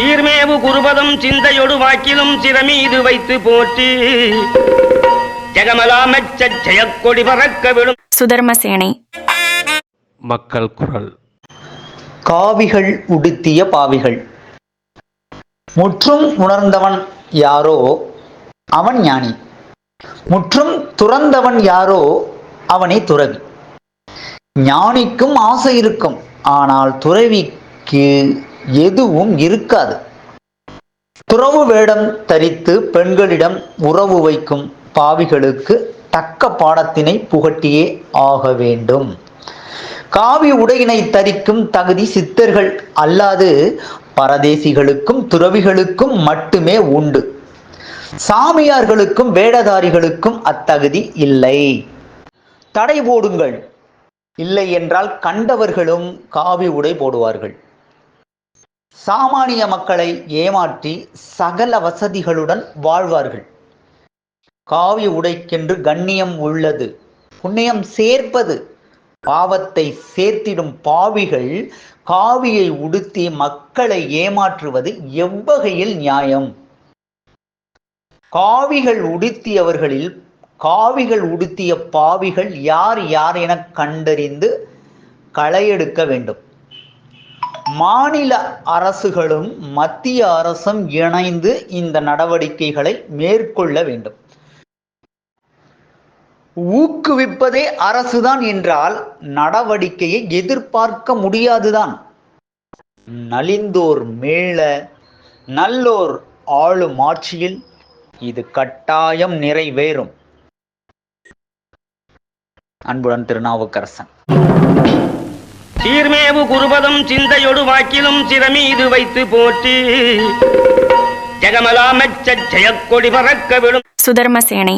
சீர்மேவு குருபதம் சிந்தையொடு வாக்கிலும் சிறமீது வைத்து போற்றி. ஜெகமலாமச்ச ஜெயக்கொடி பறக்க விடும். சுதர்மசேனை மக்கள் குரல். காவிகள் உடுத்திய பாவிகள். முற்றும் உணர்ந்தவன் யாரோ அவன் ஞானி. முற்றும் துறந்தவன் யாரோ அவனே துறவி. ஞானிக்கும் ஆசை இருக்கும் ஆனால் துறவிக்கு எதுவும் இருக்காது. துறவு வேடம் தரித்து பெண்களிடம் உறவு வைக்கும் பாவிகளுக்கு தக்க பாடத்தினை புகட்டியே ஆக வேண்டும். காவி உடையினை தரிக்கும் தகுதி சித்தர்கள் அல்லாது பரதேசிகளுக்கும் துறவிகளுக்கும் மட்டுமே உண்டு. சாமியார்களுக்கும் வேடதாரிகளுக்கும் அத்தகுதி இல்லை. தடை போடுங்கள். இல்லை என்றால் கண்டவர்களும் காவி உடை போடுவார்கள். சாமானிய மக்களை ஏமாற்றி சகல வசதிகளுடன் வாழ்வார்கள். காவி உடைக்கென்று கண்ணியம் உள்ளது. புண்ணியம் சேர்ப்பது. பாவத்தை சேர்த்திடும் பாவிகள் காவியை உடுத்தி மக்களை ஏமாற்றுவது எவ்வகையில் நியாயம்? காவிகள் உடுத்தியவர்களில் காவிகள் உடுத்திய பாவிகள் யார் யார் என கண்டறிந்து களையெடுக்க வேண்டும். மாநில அரசுகளும் மத்திய அரசும் இணைந்து இந்த நடவடிக்கைகளை மேற்கொள்ள வேண்டும். ஊக்குவிப்பதே அரசுதான் என்றால் நடவடிக்கையை எதிர்பார்க்க முடியாதுதான். நலிந்தோர் மேல நல்லோர் ஆளும் ஆட்சியில் இது கட்டாயம் நிறைவேறும். அன்புடன் திருநாவுக்கரசன். சீர்மேவு குருபதம் சிந்தையொடு வாக்கிலும் சிறமீது வைத்து போற்றி. ஜெகமலாமச்ச ஜெயக்கொடி பறக்க விடும். சுதர்மசேனை.